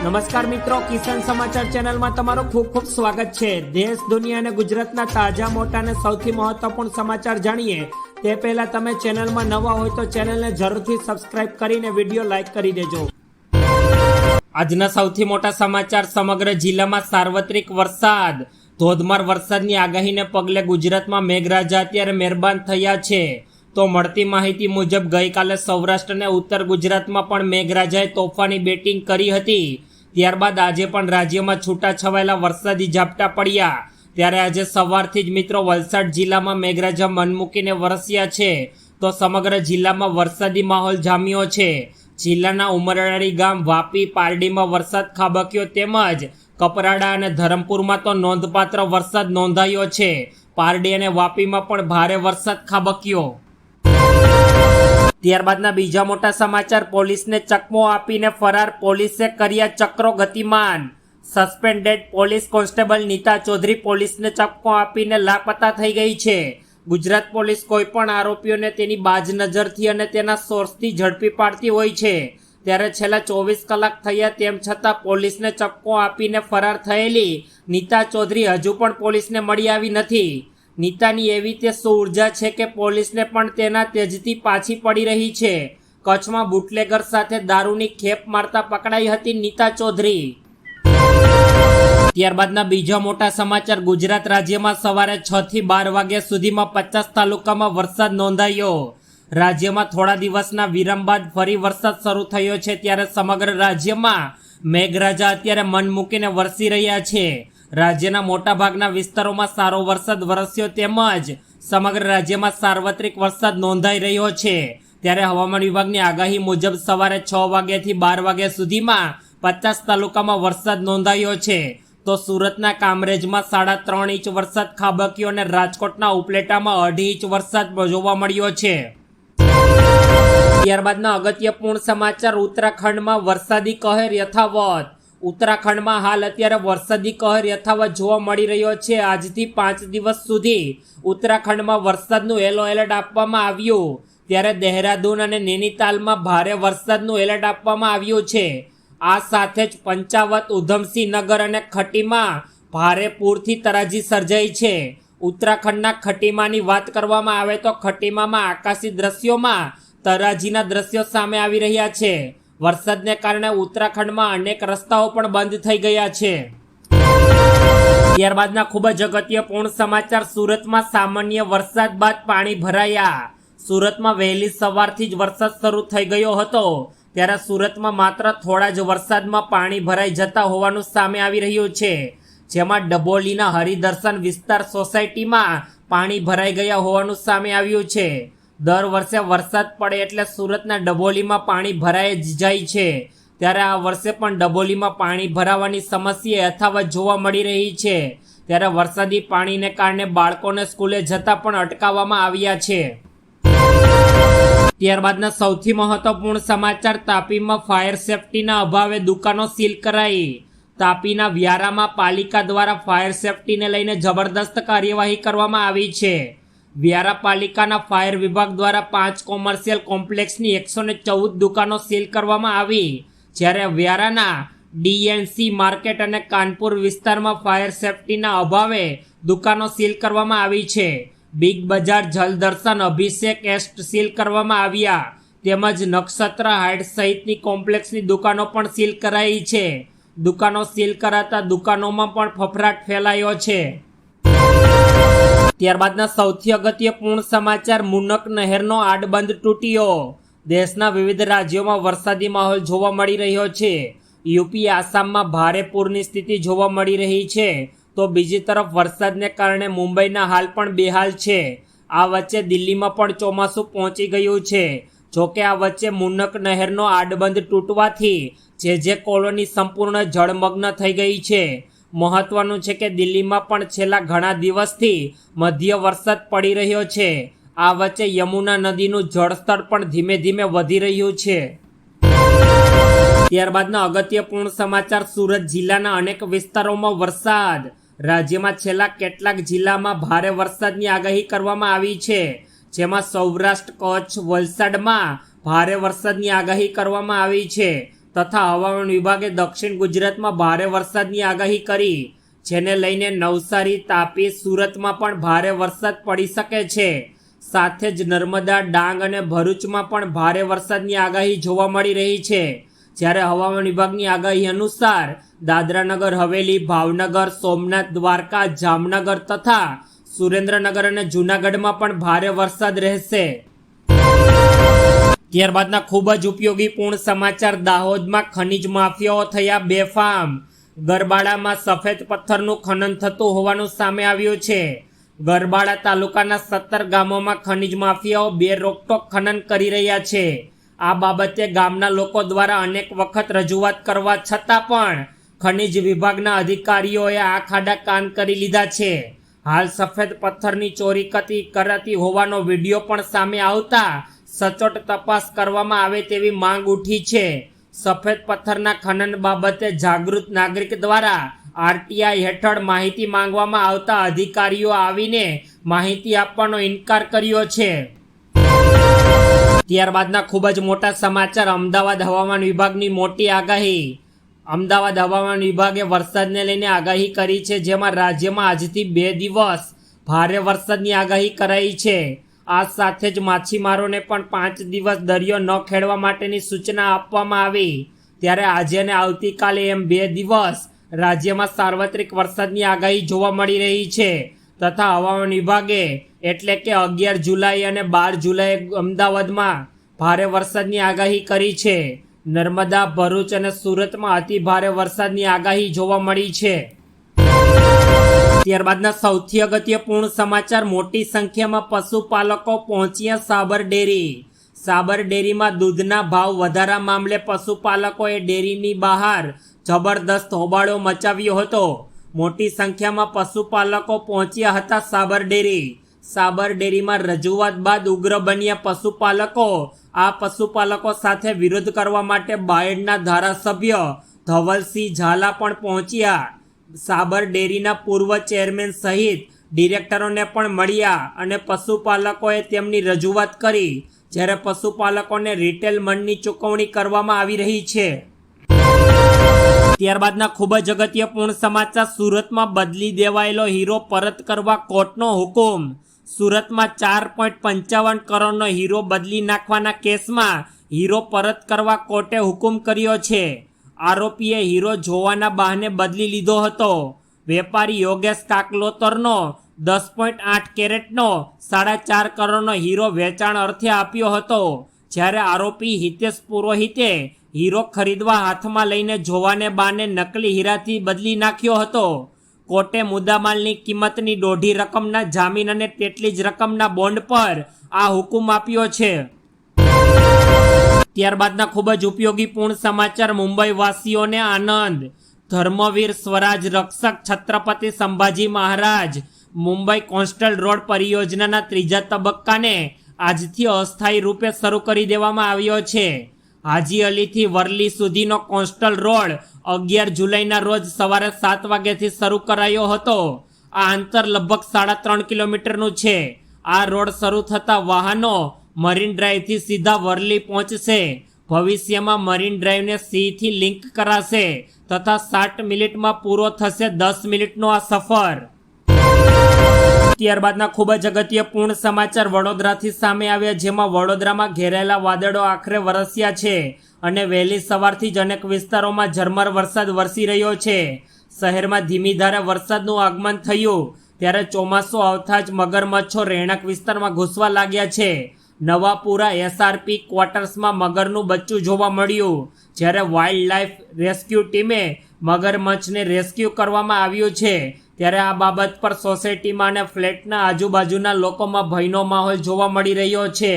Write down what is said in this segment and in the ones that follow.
નમસ્કાર મિત્રો, કિસાન સમાચાર ચેનલમાં તમારું ખૂબ ખૂબ સ્વાગત છે. દેશ, દુનિયા અને ગુજરાતના તાજા, મોટા અને સૌથી મહત્વપૂર્ણ સમાચાર જાણીએ. તે પહેલા તમે ચેનલમાં નવા હોય તો ચેનલને જરૂરથી સબસ્ક્રાઇબ કરીને વીડિયો લાઇક કરી દેજો. આજના સૌથી મોટા સમાચાર, સમગ્ર જિલ્લામાં સાર્વત્રિક વરસાદ. ધોધમાર વરસાદની આગાહીને પગલે ગુજરાતમાં મેઘરાજા અત્યારે મહેરબાન થયા છે. તો મળતી માહિતી મુજબ ગઈકાલે સૌરાષ્ટ્ર અને ઉત્તર ગુજરાતમાં પણ મેઘરાજાએ તોફાની બેટિંગ કરી હતી. ત્યારબાદ આજે પણ રાજ્યમાં છૂટાછવાયેલા વરસાદી ઝાપટા પડ્યા. ત્યારે આજે સવારથી જ મિત્રો વલસાડ જિલ્લામાં મેઘરાજા મન મૂકીને વરસ્યા છે. તો સમગ્ર જિલ્લામાં વરસાદી માહોલ જામ્યો છે. જિલ્લાના ઉમરાળી ગામ વાપી પારડીમાં વરસાદ ખાબક્યો તેમજ કપરાડા અને ધરમપુરમાં તો નોંધપાત્ર વરસાદ નોંધાયો છે. પારડી અને વાપીમાં પણ ભારે વરસાદ ખાબક્યો. ત્યારબાદના બીજા મોટા સમાચાર, પોલીસને ચકમો આપીને ફરાર પોલીસે કર્યા ચક્રો ગતિમાન. Suspended police constable Nita Chaudhary પોલીસને ચકમો આપીને લાપતા થઈ ગઈ છે. ગુજરાત પોલીસ કોઈપણ આરોપીઓને તેની બાજ નજરથી અને તેના સોર્સથી ઝડપી પાડતી હોય છે. ત્યારે છેલ્લા ચોવીસ કલાક થયા તેમ છતાં પોલીસને ચક્કો આપીને ફરાર થયેલી નીતા ચૌધરી હજુ પણ પોલીસને મળી આવી નથી. નીતાની એવી તે સૌર્જા છે કે પોલીસને પણ તેના તેજથી પાછી પડી રહી છે. કચ્છમાં બુટલેગર સાથે દારૂની ખેપ મારતા પકડાઈ હતી નીતા ચૌધરી. ત્યારબાદના બીજા મોટા સમાચાર ગુજરાત રાજ્યમાં સવારે છ થી બાર વાગ્યા સુધીમાં પચાસ તાલુકામાં વરસાદ નોંધાયો. રાજ્યમાં થોડા દિવસના વિરામ બાદ ફરી વરસાદ શરૂ થયો છે ત્યારે સમગ્ર રાજ્યમાં મેઘરાજા અત્યારે મન મૂકીને વરસી રહ્યા છે. રાજ્યના મોટાભાગના વિસ્તારોમાં સારો વરસાદ વરસ્યો તેમજ સમગ્ર રાજ્યમાં સાર્વત્રિક વરસાદ નોંધાઈ રહ્યો છે. ત્યારે હવામાન વિભાગની આગાહી મુજબ સવારે છ વાગ્યાથી બાર વાગ્યા સુધીમાં પચાસ તાલુકામાં વરસાદ નોંધાયો છે. તો સુરતના કામરેજમાં સાડા ત્રણ ઇંચ વરસાદ ખાબક્યો અને રાજકોટના ઉપલેટામાં અઢી ઇંચ વરસાદ જોવા મળ્યો છે. ત્યારબાદના અગત્યપૂર્ણ સમાચાર, ઉત્તરાખંડમાં વરસાદી કહેર યથાવત ઉત્તરાખંડમાં હાલ અત્યારે વરસાદી કહેર યથાવત જોવા મળી રહ્યો છે. આજથી પાંચ દિવસ સુધી ઉત્તરાખંડમાં વરસાદનું યલો એલર્ટ આપવામાં આવ્યું. ત્યારે દહેરાદૂન અને નૈનીતાલમાં ભારે વરસાદનું એલર્ટ આપવામાં આવ્યું છે. આ સાથે જ પંચાવત ઉધમસિંહ નગર અને ખટીમાં ભારે પૂરથી તરાજી સર્જાઈ છે. ઉત્તરાખંડના ખટીમાની વાત કરવામાં આવે તો ખટીમામાં આકાશી દ્રશ્યોમાં તરાજીના દ્રશ્યો સામે આવી રહ્યા છે. વરસાદને કારણે ઉત્તરાખંડમાં અનેક રસ્તાઓ પણ બંધ થઈ ગયા છે. ત્યારબાદના ખૂબ જ અગત્યપૂર્ણ સમાચાર સુરતમાં સામાન્ય વરસાદ બાદ પાણી ભરાયા. સુરતમાં વહેલી સવારથી જ વરસાદ શરૂ થઈ ગયો હતો. ત્યારે સુરતમાં માત્ર થોડા જ વરસાદમાં પાણી ભરાઈ જતા હોવાનું સામે આવી રહ્યું છે. જેમાં ડબોલીના હરિદર્શન વિસ્તાર સોસાયટીમાં પાણી ભરાઈ ગયા હોવાનું સામે આવ્યું છે. દર વર્ષે વરસાદ પડે એટલે સુરતના ડબોલીમાં પાણી ભરાઈ જ જાય છે. ત્યારે આ વર્ષે પણ ડબોલીમાં પાણી ભરાવાની સમસ્યા યથાવત જોવા મળી રહી છે. ત્યારે વરસાદી પાણીને કારણે બાળકોને સ્કૂલે જતા પણ અટકાવવામાં આવ્યા છે. ત્યારબાદના સૌથી મહત્વપૂર્ણ સમાચાર, તાપીમાં ફાયર સેફટીના અભાવે દુકાનો સીલ કરાઈ. તાપીના વ્યારામાં પાલિકા દ્વારા ફાયર સેફટીને લઈને જબરદસ્ત કાર્યવાહી કરવામાં આવી છે. વ્યારા પાલિકાના ફાયર વિભાગ દ્વારા પાંચ કોમર્શિયલ કોમ્પ્લેક્સની એકસો ને ચૌદ દુકાનો સીલ કરવામાં આવી, જ્યારે વ્યારાના ડીએનસી માર્કેટ અને કાનપુર વિસ્તારમાં ફાયર સેફટીના અભાવે દુકાનો સીલ કરવામાં આવી છે. બિગ બજાર જલદર્શન અભિષેક એસ્ટ સીલ કરવામાં આવ્યા, તેમજ નક્ષત્ર હાઇટ સહિતની કોમ્પ્લેક્સની દુકાનો પણ સીલ કરાઈ છે. દુકાનો સીલ કરાતા દુકાનોમાં પણ ફફડાટ ફેલાયો છે. ત્યારબાદના સૌથી અગત્યપૂર્ણ સમાચાર, મુનક નહેરનો આડબંધ તૂટ્યો. દેશના વિવિધ રાજ્યોમાં વરસાદી માહોલ જોવા મળી રહ્યો છે. યુપી, આસામમાં ભારે પૂરની સ્થિતિ જોવા મળી રહી છે. તો બીજી તરફ વરસાદને કારણે મુંબઈના હાલ પણ બેહાલ છે. આ વચ્ચે દિલ્હીમાં પણ ચોમાસું પહોંચી ગયું છે. જોકે આ વચ્ચે મુનક નહેરનો આડબંધ તૂટવાથી જે જે કોલોની સંપૂર્ણ જળમગ્ન થઈ ગઈ છે. મહત્વનું છે કે દિલ્હીમાં પણ છેલ્લા ઘણા દિવસથી મધ્ય વરસાદ પડી રહ્યો છે. આ વચ્ચે યમુના નદીનું જળસ્તર પણ ધીમે ધીમે વધી રહ્યું છે. ત્યારબાદના અગત્યપૂર્ણ સમાચાર સુરત જિલ્લાના અનેક વિસ્તારોમાં વરસાદ. રાજ્યમાં છેલ્લા કેટલાક જિલ્લામાં ભારે વરસાદની આગાહી કરવામાં આવી છે. જેમાં સૌરાષ્ટ્ર, કચ્છ, વલસાડમાં ભારે વરસાદની આગાહી કરવામાં આવી છે. તથા હવામાન વિભાગે દક્ષિણ ગુજરાતમાં ભારે વરસાદની આગાહી કરી, જેને લઈને નવસારી, તાપી, સુરતમાં પણ ભારે વરસાદ પડી શકે છે. સાથે જ નર્મદા, ડાંગ અને ભરૂચમાં પણ ભારે વરસાદની આગાહી જોવા મળી રહી છે. જ્યારે હવામાન વિભાગની આગાહી અનુસાર દાદરાનગર, હવેલી, ભાવનગર, સોમનાથ, દ્વારકા, જામનગર તથા સુરેન્દ્રનગર અને જૂનાગઢમાં પણ ભારે વરસાદ રહેશે. ત્યારબાદના ખૂબ જ ઉપયોગી પૂર્ણ સમાચાર. દાહોદમાં ખનિજ માફિયાઓ થયા બેફામ. ગરબાડામાં સફેદ પથ્થરનું ખનન થતું હોવાનું સામે આવ્યું છે. ગરબાડા તાલુકાના સત્તર ગામોમાં ખનિજ માફિયાઓ બે રોકટોક ખનન કરી રહ્યા છે. આ બાબતે ગામના લોકો દ્વારા અનેક વખત રજૂઆત કરવા છતાં પણ ખનિજ વિભાગના અધિકારીઓએ આ ખાડા કાન કરી લીધા છે. હાલ સફેદ પથ્થરની ચોરી કતી કરાતી હોવાનો વીડિયો પણ સામે આવતા સચોટ તપાસ કરવામાં આવે તેવી માંગ ઉઠી છે. સફેદ પથ્થરના ખનન બાબતે જાગૃત નાગરિક દ્વારા આરટીઆઈ હેઠળ માહિતી માંગવામાં આવતા અધિકારીઓ આવીને માહિતી આપવાનો ઇનકાર કર્યો છે. ત્યારબાદના ખૂબ જ મોટા સમાચાર. અમદાવાદ હવામાન વિભાગની મોટી આગાહી. અમદાવાદ હવામાન વિભાગે વરસાદને લઈને આગાહી કરી છે, જેમાં રાજ્યમાં આજથી બે દિવસ ભારે વરસાદની આગાહી કરાઈ છે. આ સાથે જ માછીમારોને પણ પાંચ દિવસ દરિયો ન ખેડવા માટેની સૂચના આપવામાં આવી. ત્યારે આજે અને આવતીકાલે એમ બે દિવસ રાજ્યમાં સાર્વત્રિક વરસાદની આગાહી જોવા મળી રહી છે તથા હવામાન વિભાગે એટલે કે અગિયાર જુલાઈ અને બાર જુલાઈ અમદાવાદમાં ભારે વરસાદની આગાહી કરી છે. નર્મદા, ભરૂચ અને સુરતમાં અતિ ભારે વરસાદની આગાહી જોવા મળી છે. ત્યારબાદના સૌથી અગત્યપૂર્ણ સમાચાર, મોટી સંખ્યામાં પશુપાલકો પહોંચ્યા સાબર ડેરી. સાબર ડેરીમાં દૂધના ભાવ વધારા મામલે પશુપાલકોએ ડેરીની બહાર જબરદસ્ત હોબાળો મચાવ્યો હતો. મોટી સંખ્યામાં પશુપાલકો પહોંચ્યા હતા સાબર ડેરી. સાબર ડેરીમાં રજૂઆત બાદ ઉગ્ર બન્યા પશુપાલકો. આ પશુપાલકો સાથે વિરોધ કરવા માટે બાયડના ધારાસભ્ય ધવલસિંહ ઝાલા પણ પહોંચ્યા. સાબર ડેરીના પૂર્વ ચેરમેન સહિત ડિરેક્ટરોને પણ મળ્યા અને પશુપાલકોએ તેમની રજૂઆત કરી, જ્યારે પશુપાલકોને રિટેલ મનની ચૂકવણી કરવામાં આવી રહી છે. ત્યારબાદના ખૂબ જ અગત્યપૂર્ણ સમાચાર, સુરતમાં બદલી દેવાયેલો હીરો પરત કરવા કોર્ટનો હુકુમ. સુરતમાં ચાર પોઈન્ટ પંચાવન કરોડનો હીરો બદલી નાખવાના કેસમાં હીરો પરત કરવા કોર્ટે હુકુમ કર્યો છે. આરોપીએ હીરો જોવાના બહાને બદલી લીધો હતો. વેપારી યોગેશ કાકલોતરનો દસ પોઈન્ટ આઠ કેરેટનો સાડા ચાર કરોડનો હીરો વેચાણ અર્થે આપ્યો હતો. જ્યારે આરોપી હિતેશ પુરોહિતે હીરો ખરીદવા હાથમાં લઈને જોવાને બાને નકલી હીરાથી બદલી નાખ્યો હતો. કોર્ટે મુદ્દામાલની કિંમતની દોઢી રકમના જામીન અને તેટલી જ રકમના બોન્ડ પર આ હુકુમ આપ્યો છે. ત્યારબાદના ખૂબ જ ઉપયોગી પૂર્ણ સમાચાર મુંબઈવાસીઓને આનંદ. ધર્મવીર સ્વરાજ રક્ષક છત્રપતિ સંભાજી મહારાજ મુંબઈ કોન્સ્ટલ રોડ પરિયોજનાના ત્રીજા તબક્કાને આજથી અસ્થાયી રૂપે શરૂ કરી દેવામાં આવ્યો છે. હાજી અલીથી વરલી સુધીનો કોન્સ્ટલ રોડ અગિયાર જુલાઈના રોજ સવારે સાત વાગ્યાથી શરૂ કરાયો હતો. આ અંતર લગભગ સાડા ત્રણ કિલોમીટરનું છે. આ રોડ શરૂ થતા વાહનો મરીન ડ્રાઈવથી સીધા વરલી પહોંચશે. ભવિષ્યમાં મરીન ડ્રાઈવને સીથી લિંક કરાશે તથા સાઠ મિનિટમાં પૂરો થશે, દસ મિનિટનો આ સફર. ત્યારબાદના ખૂબ જ અગત્યપૂર્ણ સમાચાર વડોદરાથી સામે આવ્યા, જેમાં વડોદરામાં ઘેરાયેલા વાદળો આખરે વરસ્યા છે અને વહેલી સવારથી જ અનેક વિસ્તારોમાં ઝરમર વરસાદ વરસી રહ્યો છે. શહેરમાં ધીમી ધારે વરસાદનું આગમન થયું, ત્યારે ચોમાસું આવતા જ મગરમચ્છો રહેણાંક વિસ્તારમાં ઘૂસવા લાગ્યા છે. નવાપુરા એસઆરપી ક્વાર્ટર્સમાં મગરનું બચ્ચું જોવા મળ્યું. જ્યારે વાઇલ્ડ લાઇફ રેસ્ક્યુ ટીમે મગરમચ્છને રેસ્ક્યુ કરવામાં આવ્યું છે. ત્યારે આ બાબત પર સોસાયટીમાં અને ફ્લેટના આજુબાજુના લોકોમાં ભયનો માહોલ જોવા મળી રહ્યો છે.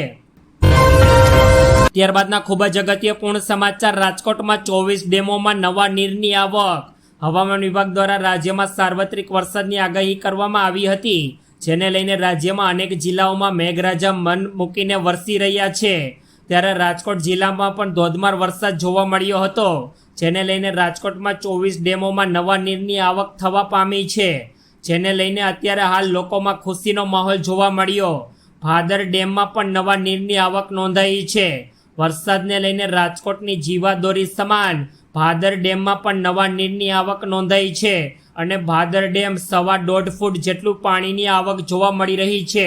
ત્યારબાદના ખૂબ જ અગત્યપૂર્ણ સમાચાર, રાજકોટમાં ચોવીસ ડેમોમાં નવા નીરની આવક. હવામાન વિભાગ દ્વારા રાજ્યમાં સાર્વત્રિક વરસાદની આગાહી કરવામાં આવી હતી. જેને લઈને રાજ્યમાં અનેક જિલ્લાઓમાં મેઘરાજા મન મૂકીને વરસી રહ્યા છે. ત્યારે રાજકોટ જિલ્લામાં પણ ધોધમાર વરસાદ જોવા મળ્યો હતો, જેને લઈને રાજકોટમાં ચોવીસ ડેમોમાં નવા નીરની આવક થવા પામી છે. જેને લઈને અત્યારે હાલ લોકોમાં ખુશીનો માહોલ જોવા મળ્યો. ભાદર ડેમમાં પણ નવા નીરની આવક નોંધાઈ છે. વરસાદને લઈને રાજકોટની જીવાદોરી સમાન, ભાદર ડેમમાં પણ નવા નીરની આવક નોંધાઈ છે. અને ભાદર ડેમ સવા દોઢ ફૂટ જેટલું પાણીની આવક જોવા મળી રહી છે.